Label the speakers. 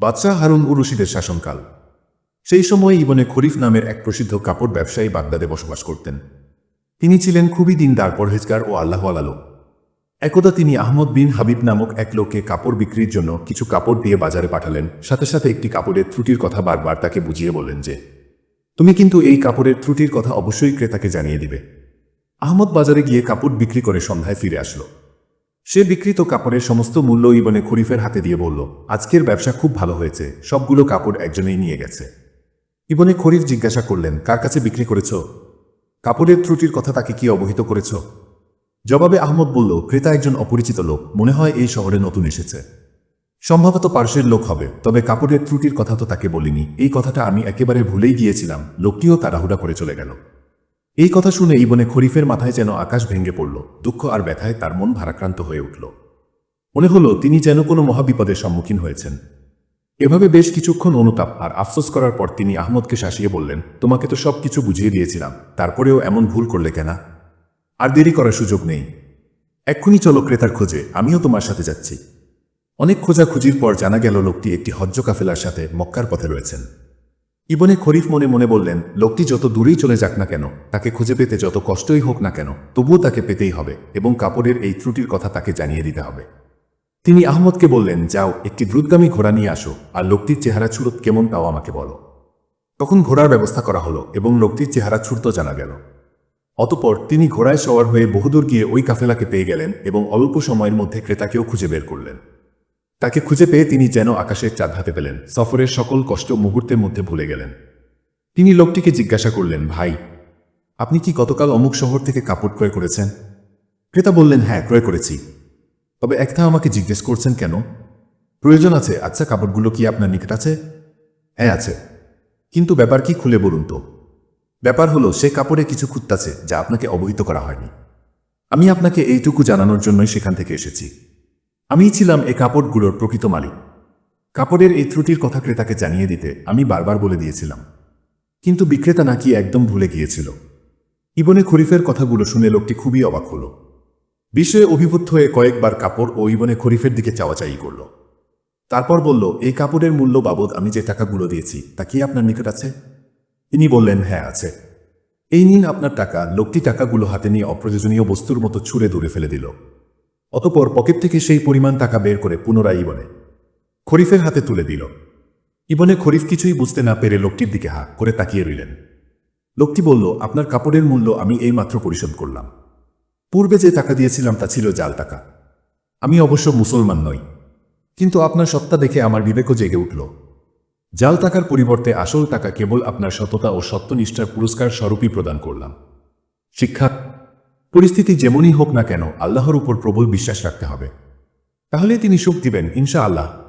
Speaker 1: বাদশাহ হারুন ও রশিদের শাসনকাল। সেই সময় ইবনে খরিফ নামের এক প্রসিদ্ধ কাপড় ব্যবসায়ী বাগদাদে বসবাস করতেন। তিনি ছিলেন খুবই দিনদার, পরহেজগার ও আল্লাহ আলো একদা তিনি আহমদ বিন হাবিব নামক এক লোককে কাপড় বিক্রির জন্য কিছু কাপড় দিয়ে বাজারে পাঠালেন। সাথে সাথে একটি কাপড়ের ত্রুটির কথা বারবার তাকে বুঝিয়ে বললেন যে, তুমি কিন্তু এই কাপড়ের ত্রুটির কথা অবশ্যই ক্রেতাকে জানিয়ে দিবে। আহমদ বাজারে গিয়ে কাপড় বিক্রি করে সন্ধ্যায় ফিরে আসলো। সে বিক্রিত কাপড়ের সমস্ত মূল্য ইবনে খরিফের হাতে দিয়ে বলল, আজকের ব্যবসা খুব ভালো হয়েছে, সবগুলো কাপড় একজনেই নিয়ে গেছে। ইবনে খরিফ জিজ্ঞাসা করলেন, কার কাছে বিক্রি করেছ? কাপড়ের ত্রুটির কথা তাকে কি অবহিত করেছ? জবাবে আহমদ বলল, ক্রেতা একজন অপরিচিত লোক, মনে হয় এই শহরে নতুন এসেছে। সম্ভবত পার্শ্বের লোক হবে, তবে কাপড়ের ত্রুটির কথা তো তাকে বলিনি। এই কথাটা আমি একেবারে ভুলেই গিয়েছিলাম, লোকটিও তাড়াহুড়া করে চলে গেল। এই কথা শুনে ইবনে খরিফের মাথায় যেন আকাশ ভেঙে পড়ল, দুঃখ আর ব্যথায় তার মন ভারাক্রান্ত হয়ে উঠল। মনে হলো তিনি যেন কোনো মহাবিপদের সম্মুখীন হয়েছেন। এভাবে বেশ কিছুক্ষণ অনুতাপ আর আফসোস করার পর তিনি আহমদকে শাসিয়ে বললেন, তোমাকে তো সব কিছু বুঝিয়ে দিয়েছিলাম, তারপরেও এমন ভুল করলে কেনা? আর দেরি করার সুযোগ নেই। এক্ষুনি চলো ক্রেতার খোঁজে, আমিও তোমার সাথে যাচ্ছি। অনেক খোঁজাখুঁজির পর জানা গেল লোকটি একটি হজ্জ কাফেলার সাথে মক্কার পথে রয়েছেন। ইবনে খরিফ মনে মনে বললেন, লোকটি যত দূরেই চলে যাক না কেন, তাকে খুঁজে পেতে যত কষ্টই হোক না কেন, তবুও তাকে পেতেই হবে এবং কাপড়ের এই ত্রুটির কথা তাকে জানিয়ে দিতে হবে। তিনি আহমদকে বললেন, যাও, একটি দ্রুতগামী ঘোড়া নিয়ে আসো আর লোকটির চেহারা ছুরত কেমন তাও আমাকে বলো। তখন ঘোড়ার ব্যবস্থা করা হলো এবং লোকটির চেহারা ছুরত জানা গেল। অতপর তিনি ঘোড়ায় সওয়ার হয়ে বহুদূর গিয়ে ওই কাফেলাকে পেয়ে গেলেন এবং অল্প সময়ের মধ্যে ক্রেতাকেও খুঁজে বের করলেন। তাকে খুঁজে পেয়ে তিনি যেন আকাশের চাঁদ হাতে পেলেন। সফরের সকল কষ্ট মুহূর্তের মধ্যে ভুলে গেলেন। তিনি লোকটিকে জিজ্ঞাসা করলেন, ভাই, আপনি কি গতকাল অমুক শহর থেকে কাপড় ক্রয় করেছেন? ক্রেতা বললেন হ্যাঁ ক্রয় করেছি। তবে একটা আমাকে জিজ্ঞেস করছেন কেন? প্রয়োজন আছে। আচ্ছা কাপড়গুলো কি আপনার নিকট আছে? হ্যাঁ আছে। কিন্তু ব্যাপার কি খুলে বলুন তো? ব্যাপার হলো, সে কাপড়ে কিছু খুঁত্তাছে যা আপনাকে অবহিত করা হয়নি। আমি আপনাকে এইটুকু জানানোর জন্যই সেখান থেকে এসেছি। আমিই ছিলাম এই কাপড়গুলোর প্রকৃত মালিক। কাপড়ের এই ত্রুটির কথা ক্রেতাকে জানিয়ে দিতে আমি বারবার বলে দিয়েছিলাম। কিন্তু বিক্রেতা নাকি একদম ভুলে গিয়েছিল। ইবনে খরিফের কথাগুলো শুনে লোকটি খুবই অবাক হল। বিষয়ে অভিভূত হয়ে কয়েকবার কাপড় ও ইবনে খরিফের দিকে চাওয়াচাই করল। তারপর বলল, এই কাপড়ের মূল্য বাবদ আমি যে টাকাগুলো দিয়েছি, তা কি আপনার নিকট আছে? তিনি বললেন হ্যাঁ আছে। এই নিন আপনার টাকা। লোকটি টাকাগুলো হাতে নিয়ে অপ্রয়োজনীয় বস্তুর মতো ছুঁড়ে দূরে ফেলে দিল। অতপর পকেট থেকে সেই পরিমাণ টাকা বের করে পুনরায় ইবনে খরিফের হাতে তুলে দিল। ইবনে খরিফ কিছুই বুঝতে না পেরে লোকটির দিকে হাঁ করে তাকিয়ে রইলেন। লোকটি বলল, আপনার কাপড়ের মূল্য আমি এইমাত্র পরিশোধ করলাম। পূর্বে যে টাকা দিয়েছিলাম তা ছিল জাল টাকা। আমি অবশ্য মুসলমান নই। কিন্তু আপনার সত্তা দেখে আমার বিবেকও জেগে উঠল। জাল টাকার পরিবর্তে আসল টাকা কেবল আপনার সততা ও সত্যনিষ্ঠার পুরস্কার স্বরূপই প্রদান করলাম। শিক্ষা পরিস্থিতি যেমনই হোক না কেন, আল্লাহর উপর প্রবল বিশ্বাস রাখতে হবে। তাহলে তিনি সুখ দিবেন ইনশা আল্লাহ